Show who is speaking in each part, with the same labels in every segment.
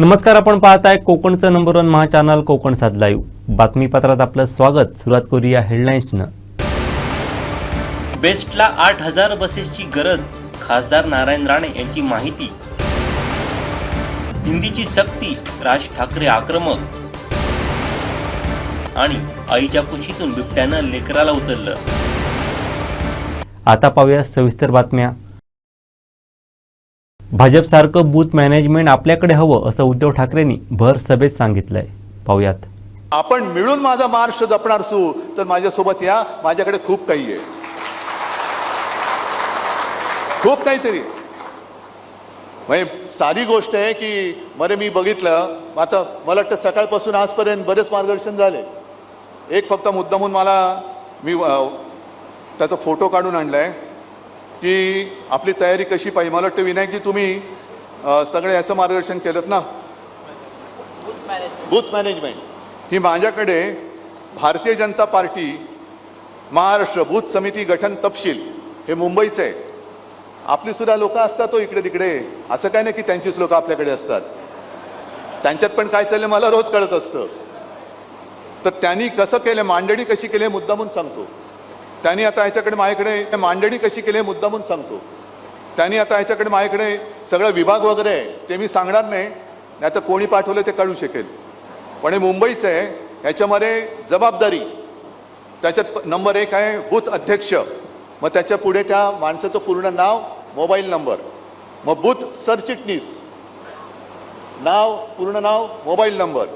Speaker 1: नमस्कार आपण पाहताय कोकणचं नंबर वन महा चॅनल कोकण सात लाईव्ह बातमीपत्रात आपलं स्वागत. सुरुवात करूया हेडलाईन्सनं. बेस्टला आठ हजार बसेसची गरज खासदार नारायण राणे यांची माहिती. हिंदीची सक्ती राज ठाकरे आक्रमक. आणि आईच्या कुशीतून बिबट्यानं लेकराला उचललं. आता पाहूया सविस्तर बातम्या. भाजपसारखं बूथ मॅनेजमेंट आपल्याकडे हवं असं उद्धव ठाकरेंनी भर सभेत सांगितलंय. पाहूयात.
Speaker 2: आपण मिळून माझा महाराष्ट्र जपणार असू तर माझ्यासोबत या. माझ्याकडे खूप काही आहे. खूप काहीतरी. म्हणजे साधी गोष्ट आहे की मरे मी बघितलं आता मला वाटतं सकाळपासून आजपर्यंत बरेच मार्गदर्शन झाले. एक फक्त मुद्दामून मला मी त्याचा फोटो काढून आणलाय. की आपली तयारी कशी पाहिजे? मला वाटतं विनायकजी तुम्ही सगळं याचं मार्गदर्शन केलं ना? बूथ मॅनेजमेंट ही माझ्याकडे भारतीय जनता पार्टी महाराष्ट्र बूथ समिती गठन तपशील हे मुंबईचं आहे. आपली सुद्धा लोक असतात तो इकडे तिकडे असं काय नाही की त्यांचीच लोक आपल्याकडे असतात. त्यांच्यात पण काय चाललंय मला रोज कळत असतं. तर त्यांनी कसं केलं मांडणी कशी केली हे मुद्दा म्हणून सांगतो. त्यांनी आता ह्याच्याकडे माझ्याकडे मांडणी कशी केली मुद्दा म्हणून सांगतो. त्यांनी आता ह्याच्याकडे माझ्याकडे सगळं विभाग वगैरे आहे ते मी सांगणार नाही नाही तर कोणी पाठवलं ते कळू शकेल. पण हे मुंबईचं आहे ह्याच्यामध्ये जबाबदारी. त्याच्यात नंबर एक आहे बूथ अध्यक्ष. मग त्याच्या पुढे त्या माणसाचं पूर्ण नाव मोबाईल नंबर. मग बूथ सरचिटणीस. नाव पूर्ण नाव मोबाईल नंबर.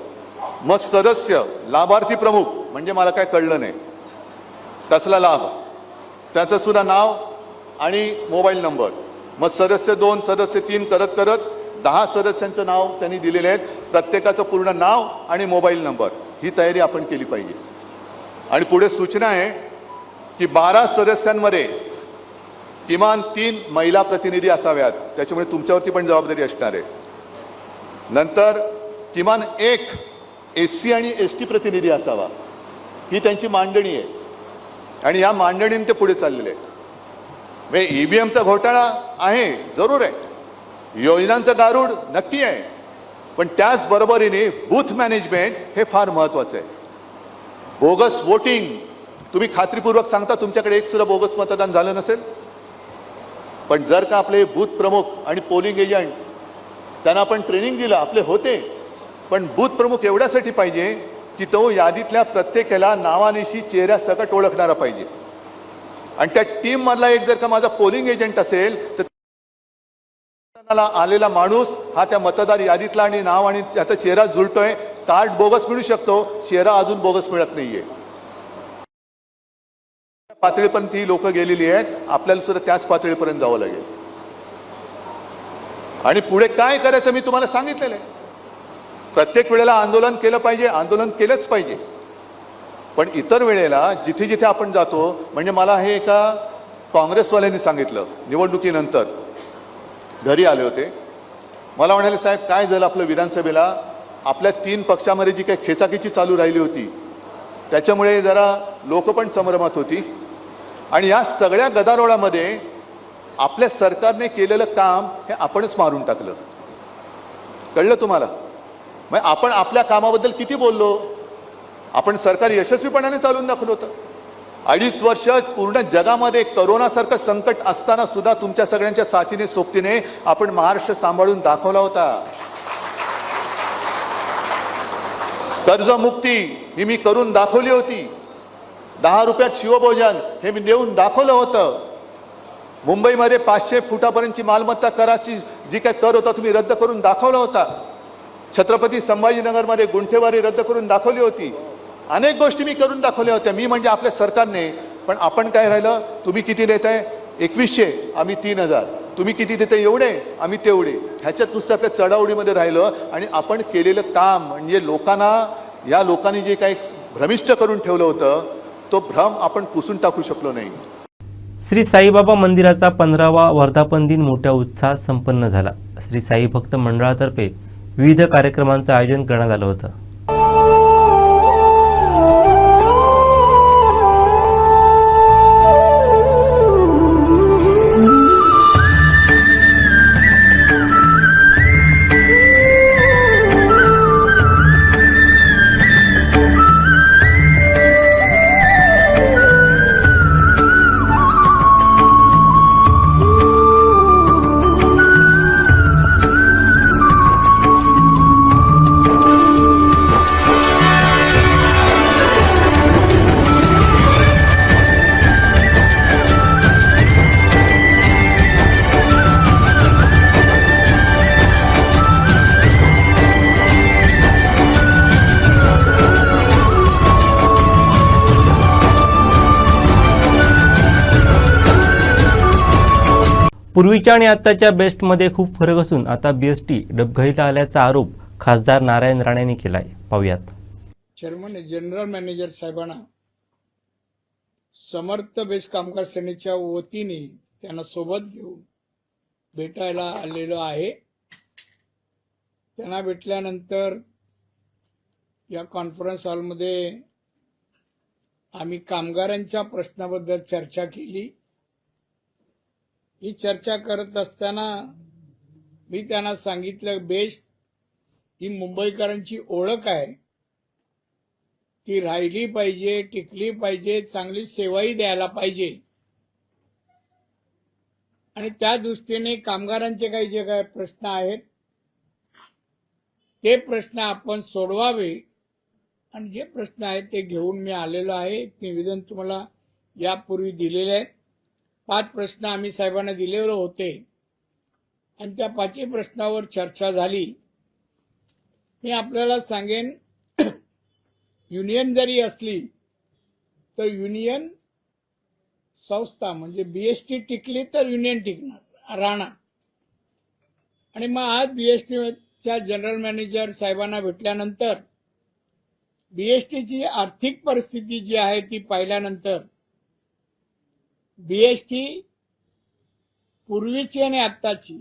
Speaker 2: मग सदस्य लाभार्थी प्रमुख म्हणजे मला काय कळलं नाही. तसला लाभ? त्याचं सुद्धा नाव आणि मोबाईल नंबर. मग सदस्य दोन सदस्य तीन करत करत दहा सदस्यांचं नाव त्यांनी दिलेले आहेत. प्रत्येकाचं पूर्ण नाव आणि मोबाईल नंबर. ही तयारी आपण केली पाहिजे. आणि पुढे सूचना आहे की बारा सदस्यांमध्ये किमान तीन महिला प्रतिनिधी असाव्यात. त्याच्यामुळे तुमच्यावरती पण जबाबदारी असणार आहे. नंतर किमान एक एस सी आणि एस टी प्रतिनिधी असावा. ही त्यांची मांडणी आहे. आणि या मांडणीने ते पुढे चाललेले आहेत. म्हणजे ईव्हीएमचा घोटाळा आहे जरूर आहे. योजनांचं गारूड नक्की आहे. पण त्याचबरोबरीने बूथ मॅनेजमेंट हे फार महत्वाचं आहे. बोगस वोटिंग तुम्ही खात्रीपूर्वक सांगता तुमच्याकडे एक सुद्धा बोगस मतदान झालं नसेल? पण जर का आपले बूथ प्रमुख आणि पोलिंग एजंट त्यांना आपण ट्रेनिंग दिलं आपले होते पण बूथ प्रमुख एवढ्यासाठी पाहिजे की तो यादीतल्या प्रत्येकाला नावानिशी चेहऱ्या सकट ओळखणारा पाहिजे. आणि त्या टीम मधला एक जर का माझा पोलिंग एजंट असेल तर आलेला माणूस हा त्या मतदार यादीतला आणि नाव आणि त्याचा चेहरा जुळतोय. कार्ड बोगस मिळू शकतो चेहरा अजून बोगस मिळत नाहीये. पातळीपर्यंत ही लोक गेलेली आहेत. आपल्याला सुद्धा त्याच पातळीपर्यंत जावं लागेल. आणि पुढे काय करायचं मी तुम्हाला सांगितलेलं आहे. प्रत्येक वेळेला आंदोलन केलं पाहिजे आंदोलन केलंच पाहिजे. पण इतर वेळेला जिथे जिथे आपण जातो म्हणजे मला हे एका काँग्रेसवाल्यांनी सांगितलं निवडणुकीनंतर. घरी आले होते. मला म्हणाले साहेब काय झालं आपलं विधानसभेला? आपल्या तीन पक्षामध्ये जी काही खेचाखेची चालू राहिली होती त्याच्यामुळे जरा लोक पण संभ्रमात होती. आणि या सगळ्या गदारोळामध्ये आपल्या सरकारने केलेलं काम हे आपणच मारून टाकलं. कळलं तुम्हाला? मग आपण आपल्या कामाबद्दल किती बोललो? आपण सरकार यशस्वीपणाने चालून दाखवलं होतं. अडीच वर्ष पूर्ण जगामध्ये करोनासारखं संकट असताना सुद्धा तुमच्या सगळ्यांच्या साथीने सोबतीने आपण महाराष्ट्र सांभाळून दाखवला होता. कर्जमुक्ती ही मी करून दाखवली होती. दहा रुपयात शिवभोजन हे मी देऊन दाखवलं होतं. मुंबईमध्ये पाचशे फुटापर्यंतची मालमत्ता कराची जी काय कर होता तुम्ही रद्द करून दाखवला होता. छत्रपती संभाजीनगरमध्ये गुंठेवारी रद्द करून दाखवली होती. अनेक गोष्टी मी करून दाखवल्या होत्या. मी म्हणजे आपल्या सरकारने. पण आपण काय राहिलं? तुम्ही किती देताय? एकवीसशे. आम्ही तीन हजार. तुम्ही किती देताय? एवढे. आम्ही तेवढे. ह्याच्यात नुसतं आपल्या चढावडीमध्ये राहिलं आणि आपण केलेलं काम. म्हणजे लोकांना या लोकांनी जे काही भ्रमिष्ट करून ठेवलं होतं तो भ्रम आपण पुसून टाकू शकलो नाही.
Speaker 1: श्री साईबाबा मंदिराचा पंधरावा वर्धापन दिन मोठ्या उत्साहात संपन्न झाला. श्री साई भक्त मंडळातर्फे विविध कार्यक्रमांचं आयोजन करण्यात आलं होतं. पूर्वीच्या आणि आत्ताच्या बेस्टमध्ये खूप फरक असून आता बीएसटी डबघाईला आल्याचा आरोप खासदार नारायण राणेंनी केलाय. पाहूयात.
Speaker 3: चेअरमन जनरल मॅनेजर साहेबांना समर्थ बेस्ट कामगार सेनेच्या वतीने त्यांना सोबत घेऊन भेटायला आलेलो आहे. त्यांना भेटल्यानंतर या कॉन्फरन्स हॉलमध्ये आम्ही कामगारांच्या प्रश्नाबद्दल चर्चा केली. ही चर्चा करत असताना मी त्यांना सांगितलं बेस्ट ही मुंबईकरांची ओळख आहे. ती राहिली पाहिजे टिकली पाहिजे चांगली सेवाही द्यायला पाहिजे. आणि त्या दृष्टीने कामगारांचे काही जे काही प्रश्न आहेत ते प्रश्न आपण सोडवावे. आणि जे प्रश्न आहेत ते घेऊन मी आलेलो आहे. निवेदन तुम्हाला यापूर्वी दिलेले आहे. पाच प्रश्न आम्ही साहेबांना दिलेले होते. आणि त्या पाचही प्रश्नावर चर्चा झाली. मी आपल्याला सांगेन युनियन जरी असली तर युनियन संस्था म्हणजे बीएसटी टिकली तर युनियन टिकणार राहणार. आणि मग आज बीएसटीच्या जनरल मॅनेजर साहेबांना भेटल्यानंतर बीएसटीची आर्थिक परिस्थिती जी आहे ती पाहिल्यानंतर बीएसटी पूर्वीची आणि आत्ताची.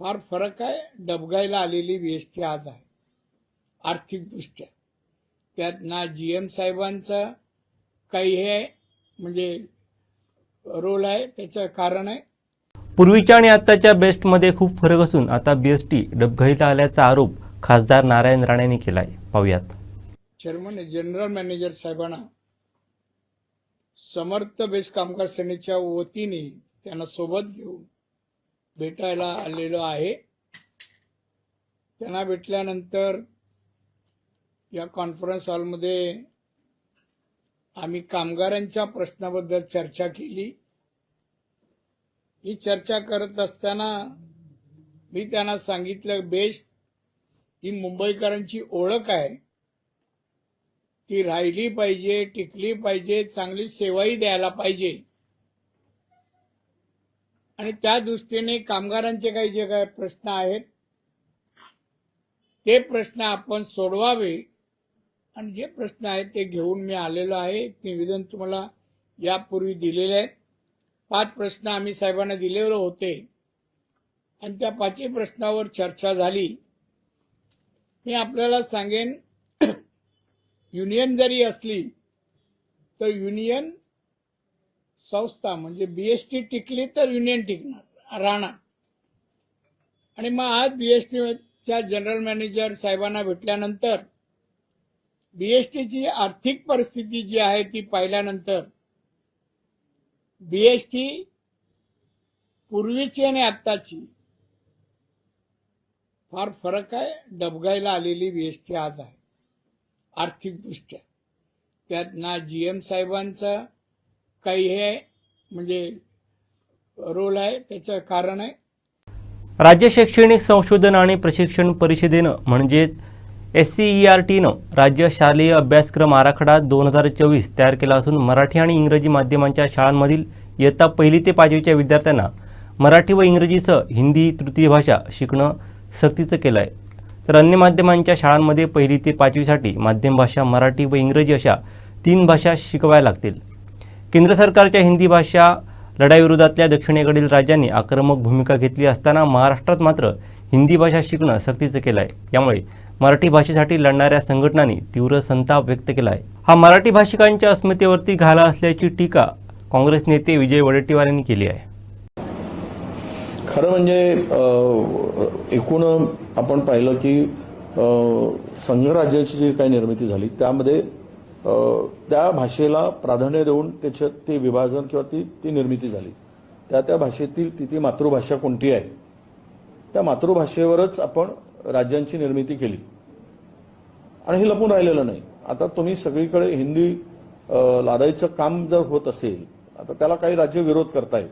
Speaker 3: फार फरक आहे. डबगाईला आलेली बीएसटी आज आहे. आर्थिकदृष्ट्या. त्यात ना जी एम साहेबांचा काही हे म्हणजे रोल आहे. त्याचं कारण आहे.
Speaker 1: पूर्वीच्या आणि आत्ताच्या बेस्टमध्ये खूप फरक असून आता बीएसटी डबघाईला आल्याचा आरोप खासदार नारायण राणेंनी केलाय. पाहुयात.
Speaker 3: चेअरमन जनरल मॅनेजर साहेबांना समर्थ बेस कामगार सेनेच्या वतीने त्यांना सोबत घेऊन भेटायला आलेलो आहे. त्यांना भेटल्यानंतर या कॉन्फरन्स हॉलमध्ये आम्ही कामगारांच्या प्रश्नाबद्दल चर्चा केली. ही चर्चा करत असताना मी त्यांना सांगितलं बेस्ट ही मुंबईकरांची ओळख आहे. ती राहिली पाहिजे टिकली पाहिजे चांगली सेवाही द्यायला पाहिजे. आणि त्या दृष्टीने कामगारांचे काही जे काही प्रश्न आहेत ते प्रश्न आपण सोडवावे. आणि जे प्रश्न आहेत ते घेऊन मी आलेलो आहे. निवेदन तुम्हाला यापूर्वी दिलेले आहेत. पाच प्रश्न आम्ही साहेबांना दिलेले होते. आणि त्या पाचही प्रश्नावर चर्चा झाली. मी आपल्याला सांगेन युनियन जरी असली तर युनियन संस्था म्हणजे बीएसटी टिकली तर युनियन टिकणार राहणार आणि मग आज बीएसटीच्या जनरल मॅनेजर साहेबांना भेटल्यानंतर बीएसटीची आर्थिक परिस्थिती जी आहे ती पाहिल्यानंतर बीएसटी पूर्वीची आणि आत्ताची फार फरक आहे डबगायला आलेली बीएसटी आज आहे. आर्थिकदृष्ट्या त्यात ना जी एम साहेबांचा काही हे म्हणजे रोल आहे त्याचं कारण आहे.
Speaker 1: राज्य शैक्षणिक संशोधन आणि प्रशिक्षण परिषदेनं म्हणजेच एस सी ई आर टीनं राज्य शालेय अभ्यासक्रम आराखडा दोन हजार चोवीस तयार केला असून मराठी आणि इंग्रजी माध्यमांच्या शाळांमधील इयत्ता पहिली ते पाचवीच्या विद्यार्थ्यांना मराठी व इंग्रजीसह हिंदी तृतीय भाषा शिकणं सक्तीचं केलं आहे तर अन्य माध्यमांच्या शाळांमध्ये पहिली ते पाचवीसाठी माध्यम भाषा मराठी व इंग्रजी अशा तीन भाषा शिकवायला लागतील. केंद्र सरकारच्या हिंदी भाषा लढाईविरोधातल्या दक्षिणेकडील राज्यांनी आक्रमक भूमिका घेतली असताना महाराष्ट्रात मात्र हिंदी भाषा शिकणं सक्तीचं केलं आहे यामुळे मराठी भाषेसाठी लढणाऱ्या संघटनांनी तीव्र संताप व्यक्त केला आहे हा मराठी भाषिकांच्या अस्मितेवरती घाला असल्याची टीका काँग्रेस नेते विजय वडेट्टीवार यांनी केली आहे.
Speaker 4: खरं म्हणजे एकूण आपण पाहिलं की संघराज्याची जी काही निर्मिती झाली त्यामध्ये त्या भाषेला प्राधान्य देऊन त्याच्यात ते विभाजन किंवा ती ती निर्मिती झाली. त्या त्या भाषेतील ती ती मातृभाषा कोणती आहे? त्या मातृभाषेवरच आपण राज्यांची निर्मिती केली. आणि हे लपून राहिलेलं नाही. आता तुम्ही सगळीकडे हिंदी लादायचं काम जर होत असेल आता त्याला काही राज्य विरोध करतायत.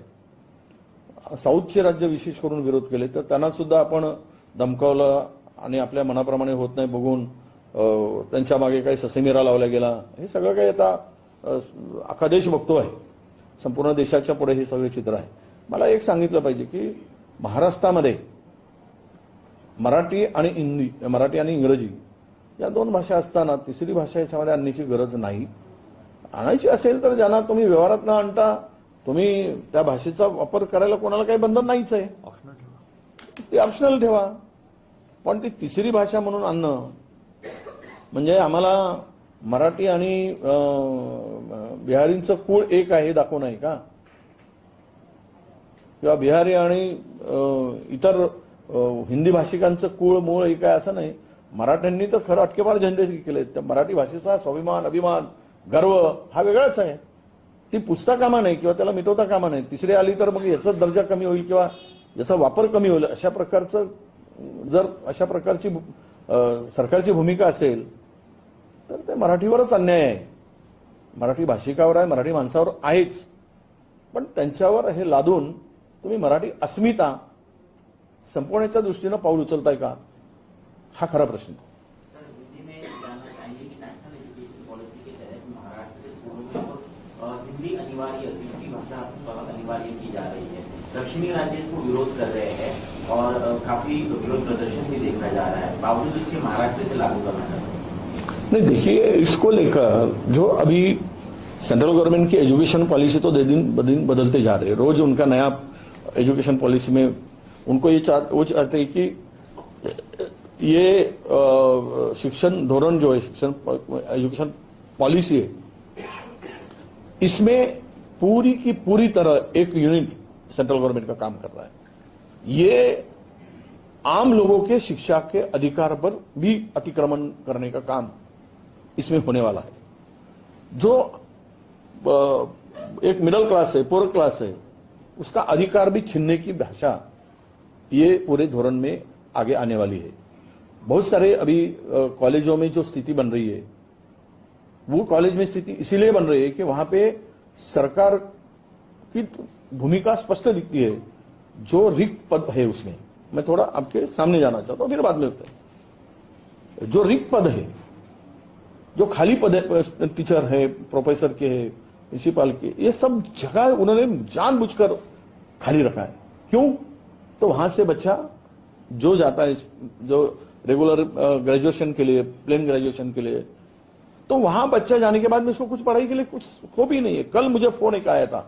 Speaker 4: साऊथचे राज्य विशेष करून विरोध केले तर त्यांना सुद्धा आपण धमकावलं आणि आपल्या मनाप्रमाणे होत नाही बघून त्यांच्या मागे काही ससेमिरा लावला गेला. हे सगळं काही आता अख्खा देश बघतो आहे. संपूर्ण देशाच्या पुढे हे सगळे चित्र आहे. मला एक सांगितलं पाहिजे की महाराष्ट्रामध्ये मराठी आणि हिंदी मराठी आणि इंग्रजी या दोन भाषा असताना तिसरी भाषा याच्यामध्ये आणण्याची गरज नाही. आणायची असेल तर ज्यांना तुम्ही व्यवहारात न आणता तुम्ही त्या भाषेचा वापर करायला कोणाला काही बंधन नाहीच आहे. ते ऑप्शनल ठेवा. पण ती तिसरी भाषा म्हणून आणणं म्हणजे आम्हाला मराठी आणि बिहारींचं कुळ एक आहे हे दाखवून आहे का? किंवा बिहारी आणि इतर हिंदी भाषिकांचं कुळ मूळ एक आहे असं नाही. मराठ्यांनी तर खरं अटकेपार झेंडे केले त्या मराठी भाषेचा स्वाभिमान अभिमान गर्व हा वेगळाच आहे. ती पुसता कामा नाही किंवा त्याला मिटवता कामा नाही तिसरी आली तर मग याचा दर्जा कमी होईल किंवा याचा वापर कमी होईल. अशा प्रकारचं जर अशा प्रकारची सरकारची भूमिका असेल तर ते मराठीवरच अन्याय आहे. मराठी भाषिकावर आहे मराठी माणसावर आहेच. पण त्यांच्यावर हे लादून तुम्ही मराठी अस्मिता संपवण्याच्या दृष्टीनं पाऊल उचलताय का? हा खरा प्रश्न.
Speaker 5: दक्षिणी राज्य इसको विरोध कर रहे हैं और काफ़ी विरोध प्रदर्शन भी देखा जा रहा है। बावजूद इसके महाराष्ट्र से लागू करना चाहते
Speaker 4: नहीं, देखिए, इसको लेकर जो अभी सेंट्रल गवर्नमेंट की एजुकेशन पॉलिसी तो दिन ब दिन बदलते जा रहे हैं। रोज उनका नया एजुकेशन पॉलिसी में उनको ये चाह, वो चाहते हैं कि, ये शिक्षण धोरण जो है, शिक्षण एजुकेशन पॉलिसी है, इसमें पूरी की पूरी तरह एक यूनिट सेंट्रल गवर्नमेंट का काम कर रहा है। ये आम लोगों के शिक्षा के अधिकार पर भी अतिक्रमण करने का काम इसमें होने वाला है। जो एक मिडिल क्लास है, पुअर क्लास है, उसका अधिकार भी छीनने की भाषा ये पूरे धोरण में आगे आने वाली है। बहुत सारे अभी कॉलेजों में जो स्थिति बन रही है, वो कॉलेज में स्थिति इसीलिए बन रही है कि वहाँ पे सरकार की भूमिका स्पष्ट दिखती है, जो रिक्त पद है उसमें। मैं थोड़ा आपके सामने जाना चाहता हूँ, फिर बाद में जो रिक्त पद है, जो खाली पद है, टीचर है, प्रोफेसर के है, प्रिंसिपल के, ये सब जगह उन्होंने जानबूझकर खाली रखा है। क्यों? तो वहाँ से बच्चा जो जाता है जो रेगुलर ग्रेजुएशन के लिए प्लेन ग्रेजुएशन के लिए तो वहाँ बच्चा जाने के बाद में उसको कुछ पढ़ाई के लिए कुछ हो भी नहीं है। कल मुझे फ़ोन एक आया था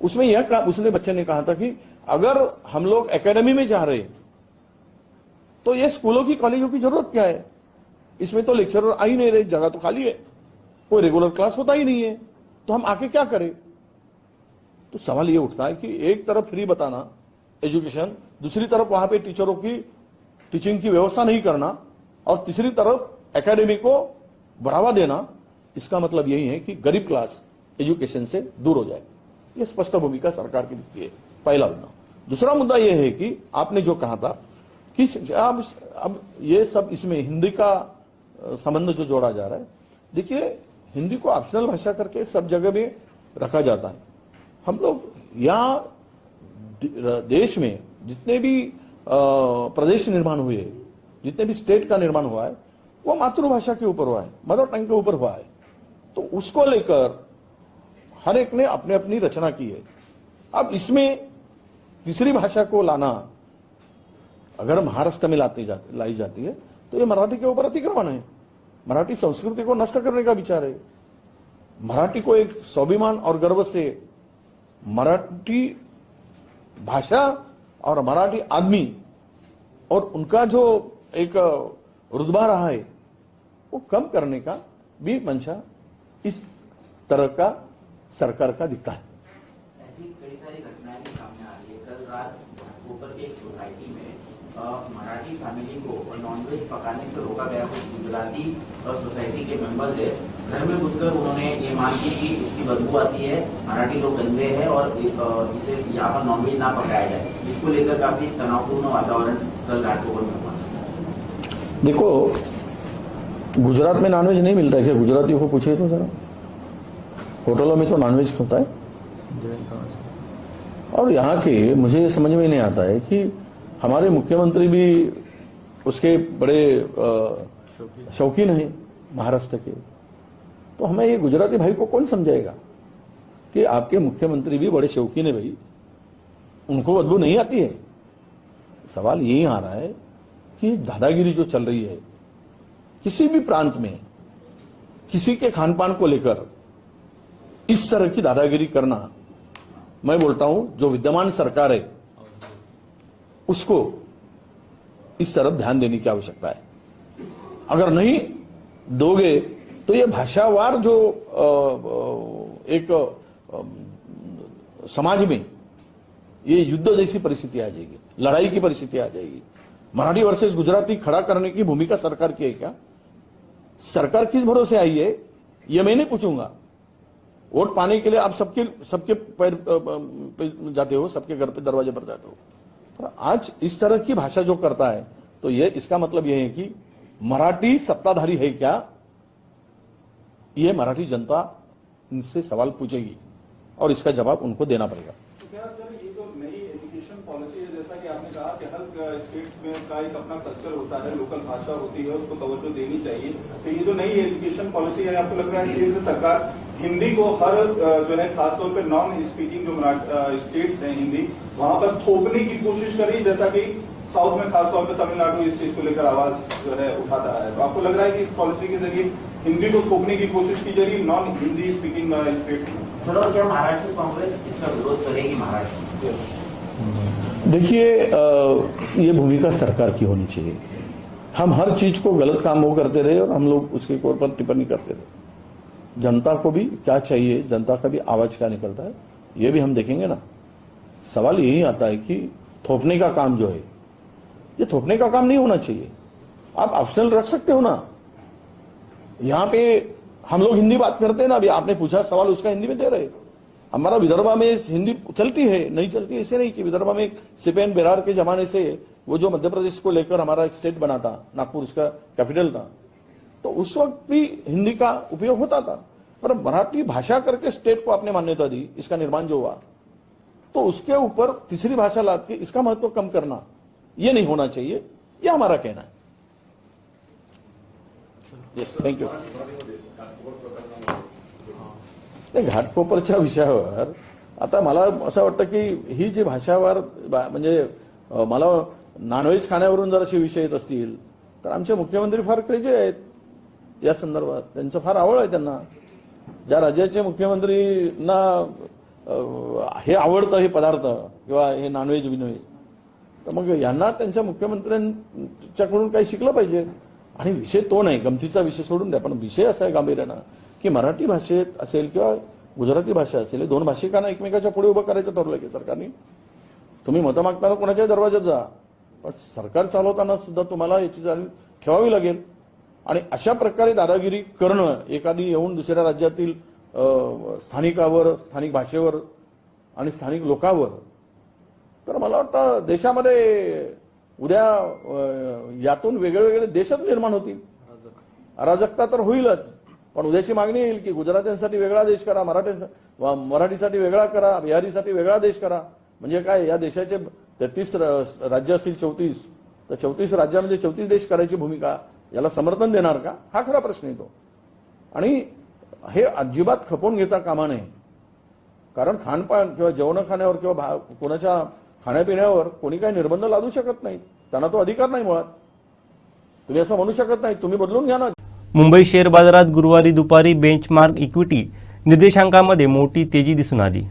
Speaker 4: उसमें यह कहा उसने बच्चे ने कहा था कि अगर हम लोग एकेडमी में जा रहे हैं तो ये स्कूलों की कॉलेजों की ज़रूरत क्या है? इसमें तो लेक्चरर आ ही नहीं रहे, जगह तो खाली है। कोई रेगुलर क्लास होता ही नहीं है। तो हम आके क्या करें? तो सवाल ये उठता है कि एक तरफ़ फ्री बताना एजुकेशन दूसरी तरफ़ वहाँ पे टीचरों की टीचिंग की व्यवस्था नहीं करना, और तीसरी तरफ़ एकेडमी को बढ़ावा देना, इसका मतलब यही है कि गरीब क्लास एजुकेशन से दूर हो जाए। ये स्पष्ट भूमिका सरकार की दिखती है, पहला मुद्दा। दूसरा मुद्दा यह है कि आपने जो कहा था कि अब अब ये सब इसमें हिंदी का संबंध जो जोड़ा जा रहा है, देखिए, हिंदी को ऑप्शनल भाषा करके सब जगह में रखा जाता है। हम लोग यहाँ देश में जितने भी प्रदेश निर्माण हुए, जितने भी स्टेट का निर्माण हुआ है, वो मातृभाषा के ऊपर हुआ है मदर टंग के ऊपर हुआ है। तो उसको लेकर हर एक ने अपने अपनी रचना की है। अब इसमें तीसरी भाषा को लाना, अगर महाराष्ट्र में लाती जाती, लाई जाती है तो ये मराठी के ऊपर अतिक्रमण है। मराठी संस्कृति को नष्ट करने का विचार है। मराठी को एक स्वाभिमान और गर्व से मराठी भाषा और मराठी आदमी और उनका जो एक रुतबा रहा है, वो कम करने का भी मंशा इस तरह का सरकार का दिखता है।
Speaker 5: ऐसी कई सारी घटनाएँ सामने आ रही है। कल रात घाटकोपर के एक सोसाइटी में मराठी फैमिली को नॉनवेज पकाने से रोका गया कुछ गुजराती सोसाइटी के मेंबर्स है। घर में घुसकर उन्होंने ये मांग की कि इसकी बदबू आती है मराठी लोग गंदे हैं और इसे यहाँ पर नॉनवेज ना पकाया जाए। इसको लेकर काफ़ी तनावपूर्ण वातावरण कल घाटकोपर में हुआ।
Speaker 4: देखो गुजरात में नॉनवेज नहीं मिलता है क्या? गुजरातियों को पूछे तो जरा। होटलों में तो नॉनवेज होता है। और यहाँ के मुझे समझ में नहीं आता है कि हमारे मुख्यमंत्री भी उसके बड़े शौकीन हैं महाराष्ट्र के। तो हमें ये गुजराती भाई को कौन समझाएगा कि आपके मुख्यमंत्री भी बड़े शौकीन है भाई? उनको बदबू नहीं आती है? सवाल यही आ रहा है कि दादागिरी जो चल रही है, किसी भी प्रांत में, किसी के खान पान को लेकर इस तरह की दादागिरी करना मैं बोलता हूँ, जो विद्यमान सरकार है, उसको इस तरफ़ ध्यान देने की आवश्यकता है। अगर नहीं दोगे तो ये भाषावार जो एक समाज में ये युद्ध जैसी परिस्थिति आ जाएगी, लड़ाई की परिस्थिति आ जाएगी। मराठी वर्सेस गुजराती खड़ा करने की भूमिका सरकार की है क्या? सरकार किस भरोसे आई है? ये मैं नहीं पूछूँगा। वोट पाने के लिए आप सबके सबके पैर पे जाते हो, सबके घर पे दरवाजे पर जाते हो। पर आज इस तरह की भाषा जो करता है तो ये, इसका मतलब यह है कि मराठी सत्ताधारी है क्या? ये मराठी जनता इनसे सवाल पूछेगी और इसका जवाब उनको देना पड़ेगा।
Speaker 6: तो क्या सर, ये जो नई एजुकेशन पॉलिसी है, जैसा कि आपने कहा कि हर स्टेट में का एक अपना कल्चर होता है लोकल भाषा होती है, उसको तवज्जो देनी चाहिए। तो ये जो नई एजुकेशन पॉलिसी है, आपको लग रहा है कि सरकार हिंदी को हर जो है खासतौर पर नॉन स्पीकिंग जो स्टेट्स हैं हिंदी वहाँ पर थोपने की कोशिश करी जैसा कि साउथ में खासतौर पर तमिलनाडु इस चीज़ को लेकर आवाज़ जो है उठाता है। तो आपको लग रहा है कि इस पॉलिसी के ज़रिए हिंदी को थोपने की कोशिश की जा रही नॉन हिंदी स्पीकिंग स्टेट में
Speaker 5: सर और क्या महाराष्ट्र कांग्रेस इसका विरोध करेगी महाराष्ट्र?
Speaker 4: देखिए ये भूमिका सरकार की होनी चाहिए। हम हर चीज़ को गलत काम वो करते रहे और हम लोग उसके ऊपर टिप्पणी करते रहे। जनता को भी क्या चाहिए? जनता का भी आवाज़ क्या निकलता है? ये भी हम देखेंगे ना। सवाल यही आता है कि थोपने का काम जो है, ये थोपने का काम नहीं होना चाहिए। आप ऑप्शनल रख सकते हो ना। यहाँ पे हम लोग हिंदी बात करते हैं ना। अभी आपने पूछा, सवाल उसका हिंदी में दे रहे। हमारा विदर्भा में हिंदी चलती है, नहीं चलती ऐसे नहीं कि विदर्भा में सिपेन बेरार के जमाने से वो जो मध्य प्रदेश को लेकर हमारा एक स्टेट बना था, नागपुर उसका कैपिटल था। तो उस वक्त भी हिंदी का उपयोग होता था। पर मराठी भाषा करके स्टेट को आपने मान्यता दी इसका निर्माण जो हुआ तो उसके ऊपर तीसरी भाषा लाद के इसका महत्त्व कम करना ये नहीं होना चाहिए ये हमारा कहना है। येस थँक्यू नाही घाटकोपरच्या विषयावर आता मला असं वाटतं की ही जी भाषावर म्हणजे मला नॉनव्हेज खाण्यावरून जर असे विषय येत असतील तर आमचे मुख्यमंत्री फार क्रेजी आहेत. या संदर्भात. त्यांचं फार आवड आहे त्यांना. ज्या राज्याचे मुख्यमंत्रींना हे आवडतं हे पदार्थ किंवा हे नॉनव्हेज विनव्हेज तर मग यांना त्यांच्या मुख्यमंत्र्यांच्याकडून काही शिकलं पाहिजे. आणि विषय तो नाही. गमतीचा विषय सोडून द्या. पण विषय असा आहे गांभीर्यानं की मराठी भाषेत असेल किंवा गुजराती भाषा असेल हे दोन भाषिकांना एकमेकाच्या पुढे उभं करायचं ठरवलं की सरकारने. तुम्ही मतं मागताना कोणाच्याही दरवाज्यात जा. पण सरकार चालवताना सुद्धा तुम्हाला याची जाणीव ठेवावी लागेल. आणि अशा प्रकारे दादागिरी करणं एखादी येऊन दुसऱ्या राज्यातील स्थानिकावर स्थानिक भाषेवर आणि स्थानिक लोकांवर तर मला वाटतं देशामध्ये उद्या यातून वेगळेवेगळे देशच निर्माण होतील. अराजकता तर होईलच पण उद्याची मागणी येईल की गुजरात्यांसाठी वेगळा देश करा मराठ्यां मराठीसाठी वेगळा करा बिहारीसाठी वेगळा देश करा. म्हणजे काय या देशाचे तेहतीस राज्य असतील चौतीस तर चौतीस राज्यामध्ये चौतीस देश करायची भूमिका याला समर्थन देणार का? हा खरा प्रश्न येतो. आणि हे अजिबात खपवून घेता कामा नये. कारण खानपान किंवा जेवण खाण्यावर किंवा भा- कोणाच्या खाण्यापिण्यावर कोणी काही निर्बंध लादू शकत नाही त्यांना तो अधिकार नाही मुळात. तुम्ही असं म्हणू शकत नाही तुम्ही बदलून घ्या ना.
Speaker 1: मुंबई शेअर बाजारात गुरुवारी दुपारी बेंचमार्क इक्विटी. निर्देशांकामध्ये मोठी तेजी दिसून आली.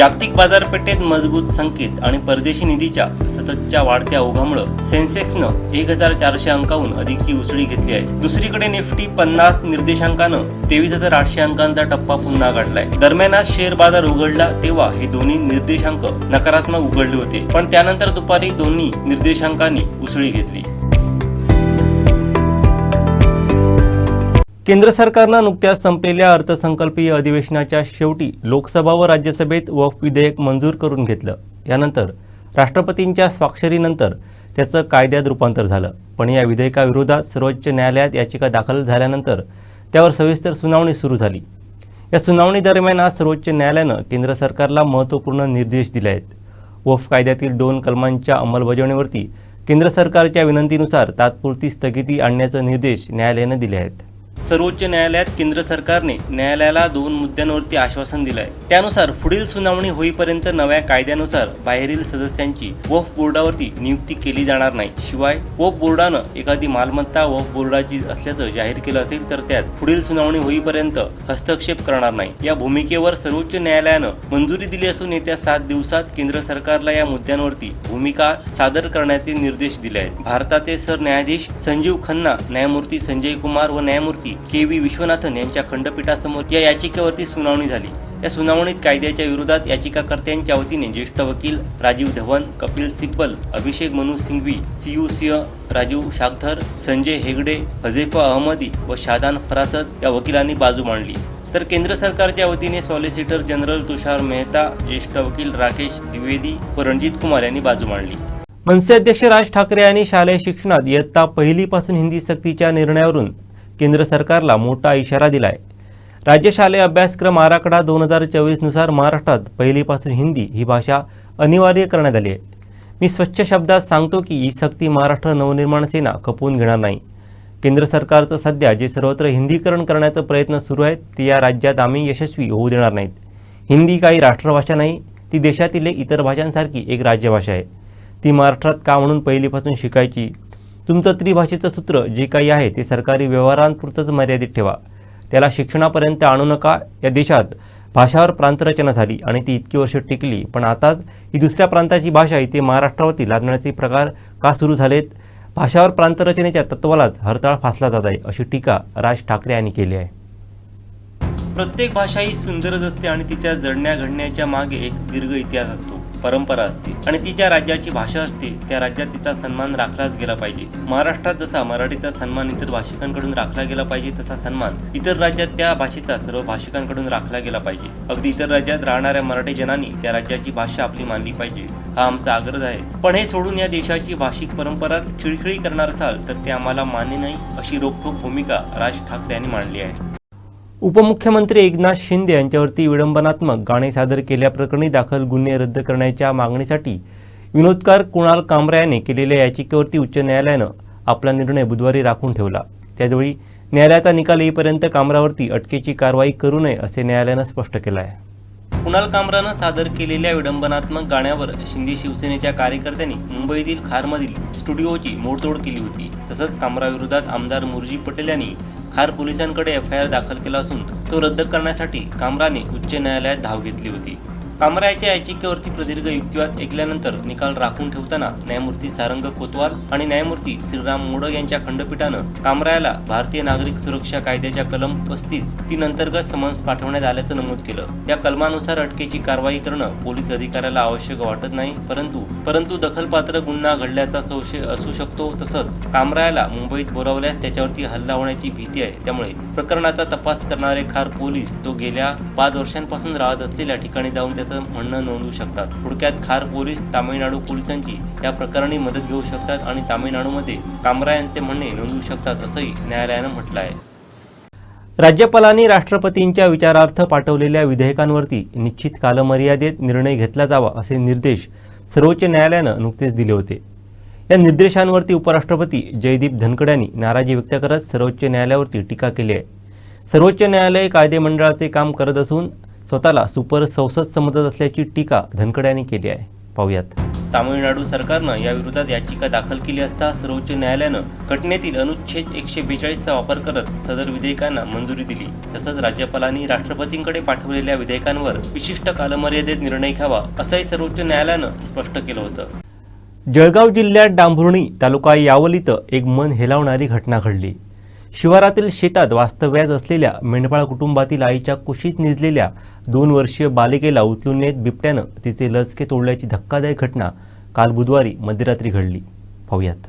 Speaker 1: जागतिक बाजारपेठेत मजबूत संकेत आणि परदेशी निधीच्या सततच्या वाढत्या ओघामुळे सेन्सेक्सनं एक हजार चारशे अंकाहून अधिकची उसळी घेतली आहे. दुसरीकडे निफ्टी पन्नास निर्देशांकानं तेवीस हजार आठशे अंकांचा टप्पा पुन्हा गाठलाय दरम्यान आज शेअर बाजार उघडला तेव्हा हे दोन्ही निर्देशांक नकारात्मक उघडले होते. पण त्यानंतर दुपारी दोन्ही निर्देशांकांनी उसळी घेतली. केंद्र सरकारनं नुकत्याच संपलेल्या अर्थसंकल्पीय अधिवेशनाच्या शेवटी लोकसभा व राज्यसभेत वफ विधेयक मंजूर करून घेतलं. यानंतर राष्ट्रपतींच्या स्वाक्षरीनंतर त्याचं कायद्यात रूपांतर झालं. पण या विधेयकाविरोधात सर्वोच्च न्यायालयात याचिका दाखल झाल्यानंतर त्यावर सविस्तर सुनावणी सुरू झाली. या सुनावणी दरम्यान आज सर्वोच्च न्यायालयानं केंद्र सरकारला महत्त्वपूर्ण निर्देश दिले आहेत. वफ कायद्यातील दोन कलमांच्या अंमलबजावणीवरती केंद्र सरकारच्या विनंतीनुसार तात्पुरती स्थगिती आणण्याचे निर्देश न्यायालयानं दिले आहेत. सर्वोच्च न्यायालयात केंद्र सरकारने न्यायालयाला दोन मुद्द्यांवरती आश्वासन दिलं आहे त्यानुसार पुढील सुनावणी होईपर्यंत नव्या कायद्यानुसार बाहेरील सदस्यांची वफ बोर्डावरती नियुक्ती केली जाणार नाही. शिवाय वफ बोर्डानं एखादी मालमत्ता वफ बोर्डाची असल्याचं जाहीर केलं असेल तर त्यात पुढील सुनावणी होईपर्यंत हस्तक्षेप करणार नाही. या भूमिकेवर सर्वोच्च न्यायालयानं मंजुरी दिली असून येत्या सात दिवसात केंद्र सरकारला या मुद्द्यांवरती भूमिका सादर करण्याचे निर्देश दिले आहेत भारताचे सरन्यायाधीश संजीव खन्ना न्यायमूर्ती संजय कुमार व न्यायमूर्ती के व्ही विश्वनाथन यांच्या खंडपीठासमोर या याचिकेवरती सुनावणी झाली. या सुनावणीत कायद्याच्या विरोधात याचिकाकर्त्यांच्या वतीने ज्येष्ठ वकील राजीव धवन कपिल सिब्बल अभिषेक मनु सिंघवी सीयू सिंह राजीव शाखधर संजय हेगडे हजेफा अहमदी व शादान फरासत या वकिलांनी बाजू मांडली. तर केंद्र सरकारच्या वतीने सॉलिसिटर जनरल तुषार मेहता ज्येष्ठ वकील राकेश द्विवेदी व रणजित कुमार यांनी बाजू मांडली. मनसे अध्यक्ष राज ठाकरे यांनी शालेय शिक्षणात इयत्ता पहिलीपासून हिंदी सक्तीच्या निर्णयावरून केंद्र सरकारला मोठा इशारा दिलाय. राज्य शालेय अभ्यासक्रम आराखडा दोन हजार चोवीसनुसार महाराष्ट्रात पहिलीपासून हिंदी ही भाषा अनिवार्य करण्यात आली आहे. मी स्वच्छ शब्दात सांगतो की ही सक्ती महाराष्ट्र नवनिर्माण सेना खपवून घेणार नाही. केंद्र सरकारचं सध्या जे सर्वत्र हिंदीकरण करण्याचा प्रयत्न सुरू आहेत ते या राज्यात आम्ही यशस्वी होऊ देणार नाहीत. हिंदी काही राष्ट्रभाषा नाही ती देशातील एक इतर भाषांसारखी एक राज्यभाषा आहे. ती महाराष्ट्रात का म्हणून पहिलीपासून शिकायची? तुमचं त्रिभाषेचं सूत्र जे काही आहे ते सरकारी व्यवहारांपुरतंच मर्यादित ठेवा. त्याला शिक्षणापर्यंत आणू नका. या देशात भाषावर प्रांतरचना झाली आणि ती इतकी वर्ष टिकली. पण आताच ही दुसऱ्या प्रांताची भाषा इथे महाराष्ट्रावरती लादण्याचे प्रकार का सुरू झालेत? भाषावर प्रांतरचनेच्या तत्वालाच हरताळ फासला जात आहे अशी टीका राज ठाकरे यांनी केली आहे. प्रत्येक भाषा ही सुंदरच असते आणि तिच्या जडण्या घडण्याच्या मागे एक दीर्घ इतिहास असतो. परंपरा असते आणि ती ज्या राज्याची भाषा असते त्या राज्यात तिचा सन्मान राखलाच गेला पाहिजे. महाराष्ट्रात जसा मराठीचा सन्मान इतर भाषिकांकडून राखला गेला पाहिजे तसा सन्मान इतर राज्यात त्या भाषेचा सर्व भाषिकांकडून राखला गेला पाहिजे. अगदी इतर राज्यात राहणाऱ्या मराठी जनांनी त्या राज्याची भाषा आपली मानली पाहिजे. हा आमचा आग्रह आहे. पण हे सोडून या देशाची भाषिक परंपराच खिळखिळी करणार असाल तर ते आम्हाला मान्य नाही अशी रोखोक भूमिका राज ठाकरे यांनी मांडली आहे. उपमुख्यमंत्री एकनाथ शिंदे यांच्यावरती विडंबनात्मक गाणे सादर केल्याप्रकरणी दाखल गुन्हे रद्द करण्याच्या मागणीसाठी विनोदकार कुणाल कांबरा याने केलेल्या याचिकेवरती उच्च न्यायालयानं आपला निर्णय बुधवारी राखून ठेवला. त्याचवेळी न्यायालयाचा निकाल येईपर्यंत कांबरावरती अटकेची कारवाई करू नये असे न्यायालयानं स्पष्ट केलं आहे कुणाल कामरानं सादर केलेल्या विडंबनात्मक गाण्यावर शिंदे शिवसेनेच्या कार्यकर्त्यांनी मुंबईतील खारमधील स्टुडिओची मोडतोड केली होती. तसंच कामराविरोधात आमदार मुरजी पटेल यांनी खार पोलिसांकडे एफ आय आर दाखल केला असून तो रद्द करण्यासाठी कामराने उच्च न्यायालयात धाव घेतली होती. कामरायाच्या याचिकेवरती प्रदीर्घ युक्तिवाद ऐकल्यानंतर निकाल राखून ठेवताना न्यायमूर्ती सारंग कोतवाल आणि न्यायमूर्ती श्रीराम मोडक यांच्या खंडपीठानं कामरायाला भारतीय नागरिक सुरक्षा कायद्याच्या कलम पस्तीस तीन अंतर्गत समन्स पाठवण्यात आल्याचं नमूद केलं. या कलमानुसार अटकेची कारवाई करणं पोलीस अधिकाऱ्याला आवश्यक वाटत नाही परंतु परंतु दखलपात्र गुन्हा घडल्याचा संशय असू शकतो तसंच कामरायाला मुंबईत बोलावल्यास त्याच्यावरती हल्ला होण्याची भीती आहे. त्यामुळे प्रकरणाचा तपास करणारे खार पोलीस तो गेल्या पाच वर्षांपासून राहत असलेल्या ठिकाणी जाऊन त्याचा असल्याचं म्हणणं नोंदवू शकतात. थोडक्यात खार पोलीस तामिळनाडू पोलिसांची या प्रकरणी मदत घेऊ शकतात आणि तामिळनाडूमध्ये कामरा यांचे म्हणणे नोंदवू शकतात असंही न्यायालयानं म्हटलं आहे राज्यपालांनी राष्ट्रपतींच्या विचारार्थ पाठवलेल्या विधेयकांवरती निश्चित कालमर्यादेत निर्णय घेतला जावा असे निर्देश सर्वोच्च न्यायालयानं नुकतेच दिले होते. या निर्देशांवरती उपराष्ट्रपती जयदीप धनखड यांनी नाराजी व्यक्त करत सर्वोच्च न्यायालयावरती टीका केली आहे. सर्वोच्च न्यायालय कायदेमंडळाचे काम करत असून स्वतःला सुपर संसद समजत असल्याची टीका धनखड यांनी केली आहे. पाहूयात. तामिळनाडू सरकारनं या विरोधात याचिका दाखल केली असता सर्वोच्च न्यायालयानं घटनेतील अनुच्छेद एकशे बेचाळीसचा वापर करत सदर विधेयकांना मंजुरी दिली. तसंच राज्यपालांनी राष्ट्रपतींकडे पाठवलेल्या विधेयकांवर विशिष्ट कालमर्यादेत निर्णय घ्यावा असंही सर्वोच्च न्यायालयानं स्पष्ट केलं होतं. जळगाव जिल्ह्यात डांभुर्णी तालुका यावल इथं एक मन हेलावणारी घटना घडली. शिवारातील शेतात वास्तव्यास असलेल्या मेंढपाळ कुटुंबातील आईच्या कुशीत निजलेल्या दोन वर्षीय बालिकेला उचलून नेत बिबट्यानं तिचे लचके तोडल्याची धक्कादायक घटना काल बुधवारी मध्यरात्री घडली. पाहूयात.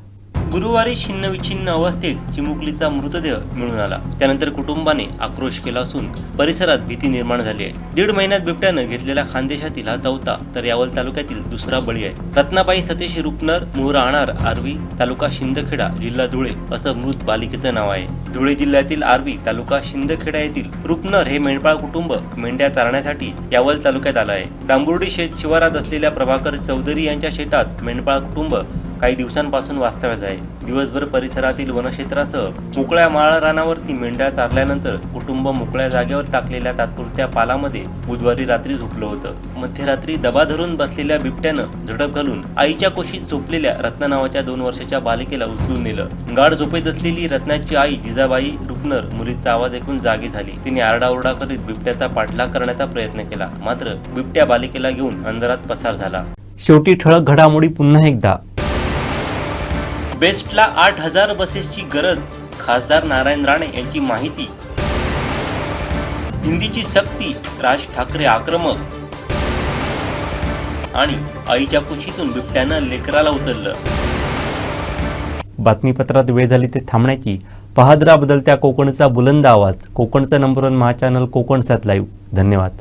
Speaker 1: गुरुवारी छिन्नविच्छिन्न अवस्थेत चिमुकलीचा मृतदेह मिळून आला. त्यानंतर कुटुंबाने आक्रोश केला असून परिसरात भीती निर्माण झाली आहे. दीड महिन्यात बिबट्यानं घेतलेला खानदेशातील हा चौथा तर यावल तालुक्यातील दुसरा बळी आहे. रत्नाबाई सतीश रुपनर मूळ राहणार आर्वी तालुका शिंदखेडा जिल्हा धुळे असं मृत बालिकेचं नाव आहे. धुळे जिल्ह्यातील आर्वी तालुका शिंदखेडा येथील रुपनर हे मेंढपाळ कुटुंब मेंढ्या चारण्यासाठी यावल तालुक्यात आलं आहे. डांबुर्डी शेत शिवारात असलेल्या प्रभाकर चौधरी यांच्या शेतात मेंढपाळ कुटुंब काही दिवसांपासून वास्तव्यास आहे. दिवसभर परिसरातील वनक्षेत्रासह मोकळ्या माळ रानावरती मेंढ्या चारल्यानंतर कुटुंब मोकळ्या जागेवर टाकलेल्या तात्पुरत्या पालामध्ये बुधवारी रात्री झोपलं होतं. मध्यरात्री दबा धरून बसलेल्या बिबट्यानं झडप घालून आईच्या कोशीत झोपलेल्या रत्ना नावाच्या दोन वर्षाच्या बालिकेला उचलून नेलं. गाढ झोपेत असलेली रत्नाची आई जिजाबाई रुपनर मुलीचा आवाज ऐकून जागी झाली. तिने आरडाओरडा करीत बिबट्याचा पाठलाग करण्याचा प्रयत्न केला. मात्र बिबट्या बालिकेला घेऊन अंधारात पसार झाला. शेवटी ठळक घडामोडी पुन्हा एकदा बेस्टला आठ हजार बसेसची गरज खासदार नारायण राणे यांची माहिती. हिंदीची सक्ती राज ठाकरे आक्रमक. आणि आईच्या कुशीतून बिबट्यानं लेकराला उचललं. बातमीपत्रात वेळ झाली ते थांबण्याची. पहादरा बदलत्या कोकणचा बुलंद आवाज. कोकणचा नंबर वन महा चॅनल कोकण सात लाईव्ह धन्यवाद.